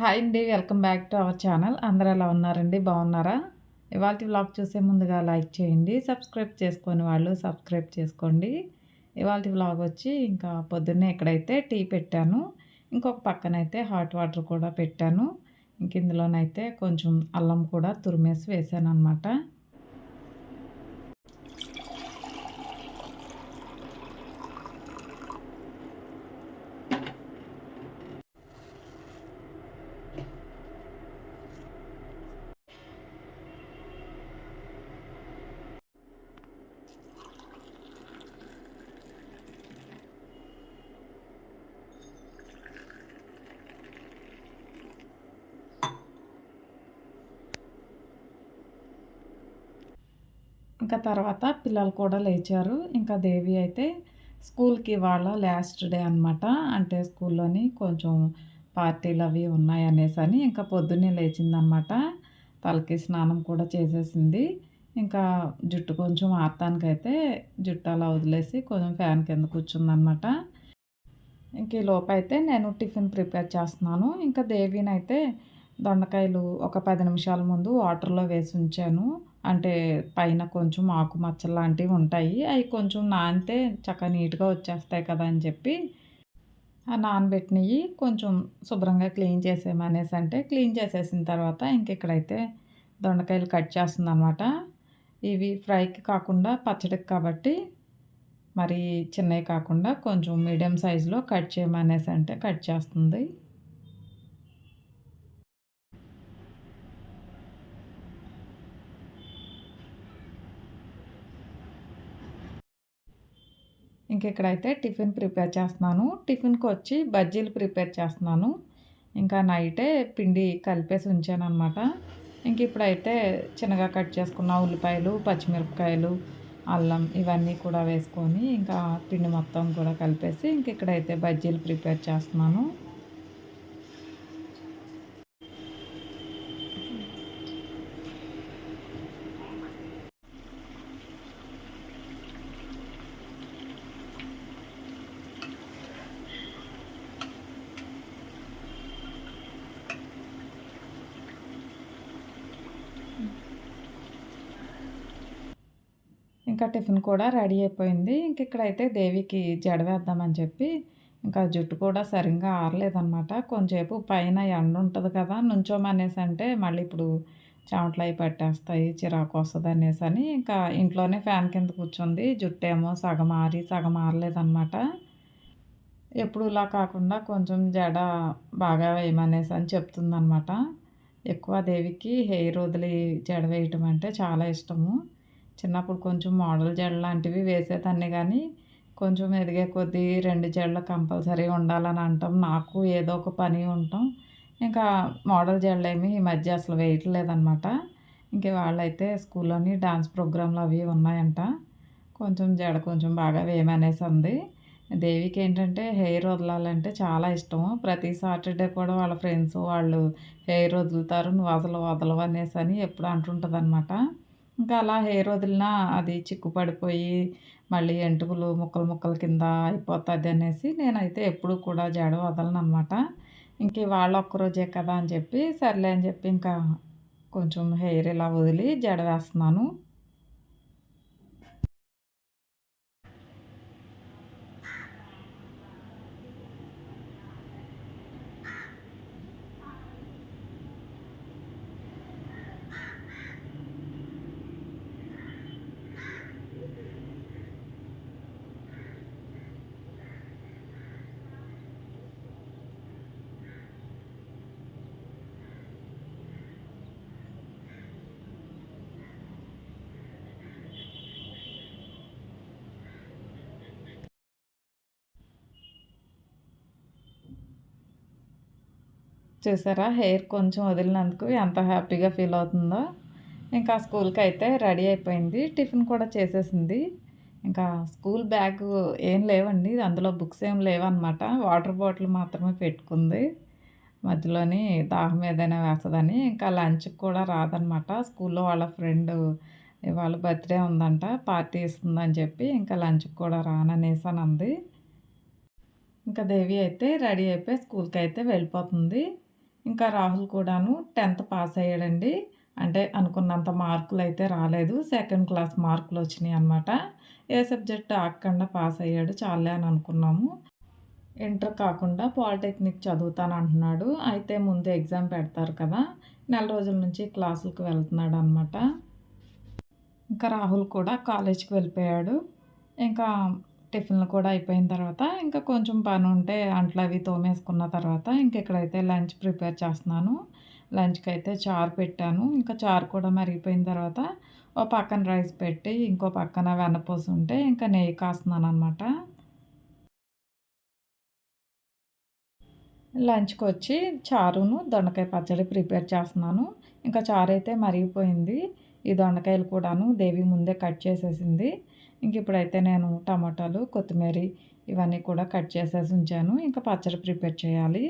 Hi అండి welcome back to our channel. అందరూ ఎలా ఉన్నారండి? బాగున్నారా? ఇవాళ వ్లాగ్ చూసే ముందుగా లైక్ చేయండి సబ్స్క్రైబ్ చేసుకొని వాళ్ళు సబ్స్క్రైబ్ చేసుకోండి. ఇవాళ వ్లాగ్ వచ్చి ఇంకా పొద్దున్నే ఇక్కడైతే టీ పెట్టాను ఇంకొక పక్కనైతే హాట్ వాటర్ కూడా పెట్టాను. ఇంక ఇందులోనైతే కొంచెం అల్లం కూడా తురిమేసి వేసాను అనమాట ఇంకా తర్వాత పిల్లలు కూడా లేచారు. ఇంకా దేవి అయితే స్కూల్కి వాళ్ళ లాస్ట్ డే అనమాట అంటే స్కూల్లోని కొంచెం పార్టీలు అవి ఉన్నాయి అనేసి అని ఇంకా పొద్దున్నే లేచిందనమాట తలకి స్నానం కూడా చేసేసింది. ఇంకా జుట్టు కొంచెం ఆడటానికైతే జుట్టు అలా వదిలేసి కొంచెం ఫ్యాన్ కింద కూర్చుందనమాట ఇంక ఈ లోపైతే నేను టిఫిన్ ప్రిపేర్ చేస్తున్నాను. ఇంకా దేవినైతే దొండకాయలు ఒక పది నిమిషాల ముందు వాటర్లో వేసి ఉంచాను. అంటే పైన కొంచెం ఆకుమచ్చలు లాంటివి ఉంటాయి. అవి కొంచెం నానితే చక్కగా నీట్గా వచ్చేస్తాయి కదా అని చెప్పి ఆ నానబెట్టినవి కొంచెం శుభ్రంగా క్లీన్ చేసేమనేసి అంటే క్లీన్ చేసేసిన తర్వాత ఇంక ఇక్కడైతే దొండకాయలు కట్ చేస్తుంది అనమాట ఇవి ఫ్రైకి కాకుండా పచ్చడికి కాబట్టి మరి చిన్నవి కాకుండా కొంచెం మీడియం సైజులో కట్ చేయమనేసి అంటే కట్ చేస్తుంది. ఇంకెక్కడైతే టిఫిన్ ప్రిపేర్ చేస్తున్నాను. టిఫిన్కి వచ్చి బజ్జీలు ప్రిపేర్ చేస్తున్నాను. ఇంకా నైటే పిండి కలిపేసి ఉంచాను అనమాట ఇంక ఇప్పుడైతే చిన్నగా కట్ చేసుకున్న ఉల్లిపాయలు పచ్చిమిరపకాయలు అల్లం ఇవన్నీ కూడా వేసుకొని ఇంకా పిండి మొత్తం కూడా కలిపేసి ఇంక ఇక్కడైతే బజ్జీలు ప్రిపేర్ చేస్తున్నాను. ఇంకా టిఫిన్ కూడా రెడీ అయిపోయింది. ఇంక ఇక్కడైతే దేవికి జడ వేద్దామని చెప్పి ఇంకా జుట్టు కూడా సరిగ్గా ఆరలేదనమాట కొంచెంసేపు పైన ఎండ ఉంటుంది కదా నుంచోమనేసి అంటే మళ్ళీ ఇప్పుడు చెమటలు అవి పట్టేస్తాయి చిరాకు వస్తుంది అనేసి అని ఇంకా ఇంట్లోనే ఫ్యాన్ కింద కూర్చుంది. జుట్టు ఏమో సగం ఆరి సగం ఆరలేదనమాట ఎప్పుడు ఇలా కాకుండా కొంచెం జడ బాగా వేయమనేసి అని చెప్తుందనమాట ఎక్కువ దేవికి హెయిర్ వదిలి జడ వేయటం అంటే చాలా ఇష్టము. చిన్నప్పుడు కొంచెం మోడల్ జడలు లాంటివి వేసేదాన్ని కానీ కొంచెం ఎదిగే కొద్దీ రెండు జడలు కంపల్సరీ ఉండాలని అంటాం. నాకు ఏదో ఒక పని ఉంటాం. ఇంకా మోడల్ జడలేమి ఈ మధ్య అసలు వేయట్లేదనమాట ఇంక వాళ్ళైతే స్కూల్లోని డాన్స్ ప్రోగ్రాంలు అవి ఉన్నాయంట. కొంచెం జడ కొంచెం బాగా వేయమనేసి ఉంది దేవికి ఏంటంటే హెయిర్ వదలాలంటే చాలా ఇష్టము. ప్రతి సాటర్డే కూడా వాళ్ళ ఫ్రెండ్స్ వాళ్ళు హెయిర్ వదులుతారు నువ్వు అసలు వదలవు అనేసి అని ఎప్పుడు అంటుంటుంది అనమాట ఇంకా అలా హెయిర్ వదిలినా అది చిక్కు పడిపోయి మళ్ళీ ఎంటుకలు ముక్కలు ముక్కల కింద అయిపోతుంది అనేసి నేనైతే ఎప్పుడూ కూడా జడ వదలను అనమాట ఇంక వాళ్ళు ఒక్కరోజే కదా అని చెప్పి సర్లే అని చెప్పి ఇంకా కొంచెం హెయిర్ ఇలా వదిలి జడ వేస్తున్నాను. చూసారా? హెయిర్ కొంచెం వదిలినందుకు ఎంత హ్యాపీగా ఫీల్ అవుతుందో. ఇంకా స్కూల్కి అయితే రెడీ అయిపోయింది. టిఫిన్ కూడా చేసేసింది. ఇంకా స్కూల్ బ్యాగ్ ఏం లేవండి. అందులో బుక్స్ ఏం లేవన్నమాట. వాటర్ బాటిల్ మాత్రమే పెట్టుకుంది. మధ్యలోని దాహం ఏదైనా వేస్తుందని. ఇంకా లంచ్కి కూడా రాదనమాట స్కూల్లో వాళ్ళ ఫ్రెండ్ ఇవాళ బర్త్డే ఉందంట. పార్టీ ఇస్తుందని చెప్పి ఇంకా లంచ్కి కూడా రాననేసి అంది ఇంకా దేవి అయితే రెడీ అయిపోయి స్కూల్కి అయితే వెళ్ళిపోతుంది. ఇంకా రాహుల్ కూడాను టెన్త్ పాస్ అయ్యాడండి. అంటే అనుకున్నంత మార్కులు అయితే రాలేదు. సెకండ్ క్లాస్ మార్కులు వచ్చినాయి అనమాట ఏ సబ్జెక్ట్ ఆకుండా పాస్ అయ్యాడు చాలే అని అనుకున్నాము. ఇంటర్ కాకుండా పాలిటెక్నిక్ చదువుతాను అంటున్నాడు. అయితే ముందు ఎగ్జామ్ పెడతారు కదా. నెల రోజుల నుంచి క్లాసులకు వెళ్తున్నాడు అనమాట ఇంకా రాహుల్ కూడా కాలేజ్కి వెళ్ళిపోయాడు. ఇంకా టిఫిన్లు కూడా అయిపోయిన తర్వాత ఇంకా కొంచెం పని ఉంటే అంట్లు అవి తోమేసుకున్న తర్వాత ఇంకెక్కడైతే లంచ్ ప్రిపేర్ చేస్తున్నాను లంచ్కి అయితే చారు పెట్టాను. ఇంకా చారు కూడా మరిగిపోయిన తర్వాత ఓ పక్కన రైస్ పెట్టి ఇంకో పక్కన వెన్నపోసి ఉంటే ఇంకా నెయ్యి కాస్తున్నాను అనమాట లంచ్కి వచ్చి చారును దొండకాయ పచ్చడి ప్రిపేర్ చేస్తున్నాను. ఇంకా చారు అయితే మరిగిపోయింది. ఈ దొండకాయలు కూడాను దేవి ముందే కట్ చేసేసింది. ఇంక ఇప్పుడైతే నేను టమాటాలు కొత్తిమీర ఇవన్నీ కూడా కట్ చేసేసి ఉంచాను. ఇంకా పచ్చడి ప్రిపేర్ చేయాలి.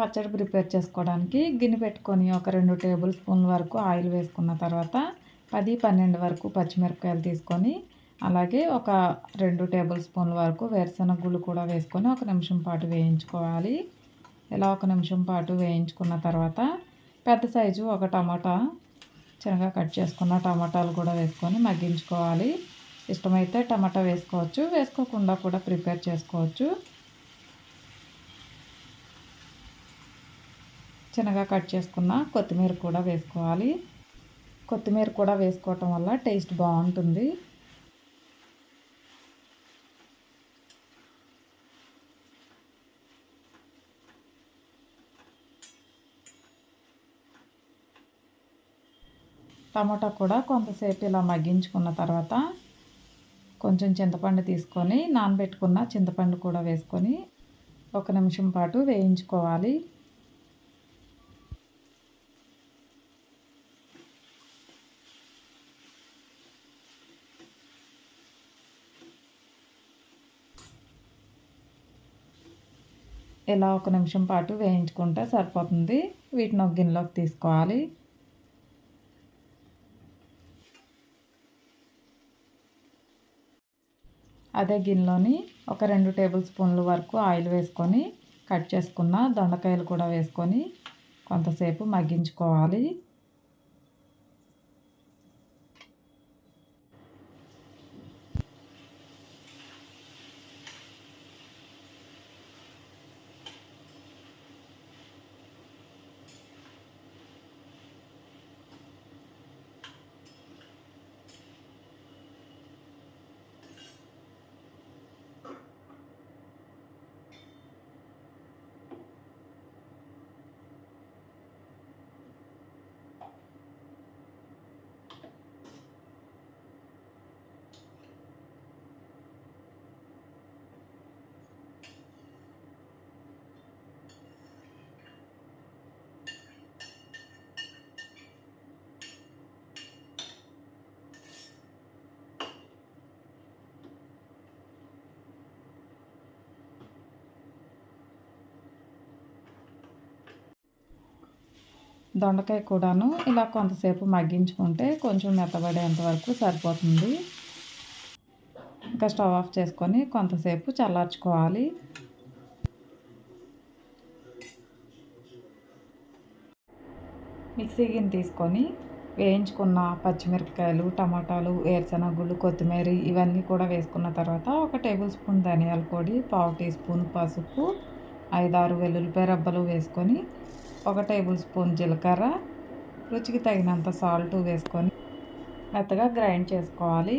పచ్చడి ప్రిపేర్ చేసుకోవడానికి గిన్నె పెట్టుకొని ఒక రెండు టేబుల్ స్పూన్ల వరకు ఆయిల్ వేసుకున్న తర్వాత పది పన్నెండు వరకు పచ్చిమిరపకాయలు తీసుకొని అలాగే ఒక రెండు టేబుల్ స్పూన్ల వరకు వేరుశనగ గుళ్ళు కూడా వేసుకొని ఒక నిమిషం పాటు వేయించుకోవాలి. ఇలా ఒక నిమిషం పాటు వేయించుకున్న తర్వాత పెద్ద సైజు ఒక టమాటా చిన్నగా కట్ చేసుకున్న టమాటాలు కూడా వేసుకొని మగ్గించుకోవాలి. ఇష్టమైతే టమాటా వేసుకోవచ్చు వేసుకోకుండా కూడా ప్రిపేర్ చేసుకోవచ్చు. చిన్నగా కట్ చేసుకున్న కొత్తిమీర కూడా వేసుకోవాలి. కొత్తిమీర కూడా వేసుకోవటం వల్ల టేస్ట్ బాగుంటుంది. టమాటా కూడా కొంతసేపు ఇలా మగ్గించుకున్న తర్వాత కొంచెం చింతపండు తీసుకొని నానబెట్టుకున్న చింతపండు కూడా వేసుకొని ఒక నిమిషం పాటు వేయించుకోవాలి. ఇలా ఒక నిమిషం పాటు వేయించుకుంటే సరిపోతుంది. వీటిని ఒక గిన్నెలోకి తీసుకోవాలి. అదే గిన్నెలోని ఒక రెండు టేబుల్ స్పూన్ల వరకు ఆయిల్ వేసుకొని కట్ చేసుకున్న దొండకాయలు కూడా వేసుకొని కొంతసేపు మగ్గించుకోవాలి. దొండకాయ కూడాను ఇలా కొంతసేపు మగ్గించుకుంటే కొంచెం మెత్తబడేంత వరకు సరిపోతుంది. ఇంకా స్టవ్ ఆఫ్ చేసుకొని కొంతసేపు చల్లార్చుకోవాలి. మిక్సీ గిన్నె తీసుకొని వేయించుకున్న పచ్చిమిరపకాయలు టమాటాలు వేరుశనగుళ్ళు కొత్తిమీర ఇవన్నీ కూడా వేసుకున్న తర్వాత ఒక టేబుల్ స్పూన్ ధనియాల పొడి పావు టీ స్పూన్ పసుపు ఐదారు వెల్లుల్లిపాయ రబ్బలు వేసుకొని ఒక టేబుల్ స్పూన్ జీలకర్ర రుచికి తగినంత సాల్ట్ వేసుకొని మెత్తగా గ్రైండ్ చేసుకోవాలి.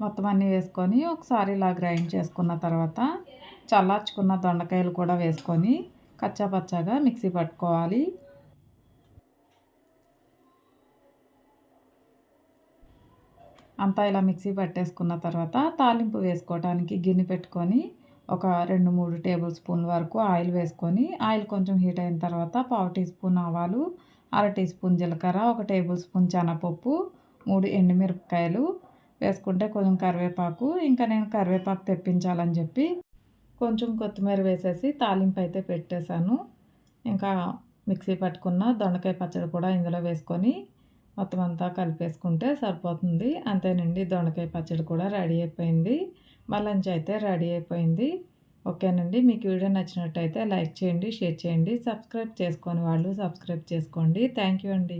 మొత్తం అన్నీ వేసుకొని ఒకసారి ఇలా గ్రైండ్ చేసుకున్న తర్వాత చల్లార్చుకున్న దొండకాయలు కూడా వేసుకొని కచ్చాపచ్చాగా మిక్సీ పట్టుకోవాలి. అంతా ఇలా మిక్సీ పట్టేసుకున్న తర్వాత తాలింపు వేసుకోవడానికి గిన్నె పెట్టుకొని ఒక రెండు మూడు టేబుల్ స్పూన్ వరకు ఆయిల్ వేసుకొని ఆయిల్ కొంచెం హీట్ అయిన తర్వాత పావు టీ స్పూన్ ఆవాలు అర టీ స్పూన్ జీలకర్ర ఒక టేబుల్ స్పూన్ శనగపప్పు మూడు ఎండుమిరపకాయలు వేసుకుంటే కొంచెం కరివేపాకు ఇంకా నేను కరివేపాకు తెప్పించాలని చెప్పి కొంచెం కొత్తిమీర వేసేసి తాలింపు అయితే పెట్టేశాను. ఇంకా మిక్సీ పట్టుకున్న దొండకాయ పచ్చడి కూడా ఇందులో వేసుకొని మొత్తం అంతా కలిపేసుకుంటే సరిపోతుంది. అంతేనండి దొండకాయ పచ్చడి కూడా రెడీ అయిపోయింది. మా లంచ్ అయితే రెడీ అయిపోయింది. ఓకేనండి మీకు వీడియో నచ్చినట్టయితే లైక్ చేయండి షేర్ చేయండి సబ్స్క్రైబ్ చేసుకొని వాళ్ళు సబ్స్క్రైబ్ చేసుకోండి. థ్యాంక్ యూ అండి.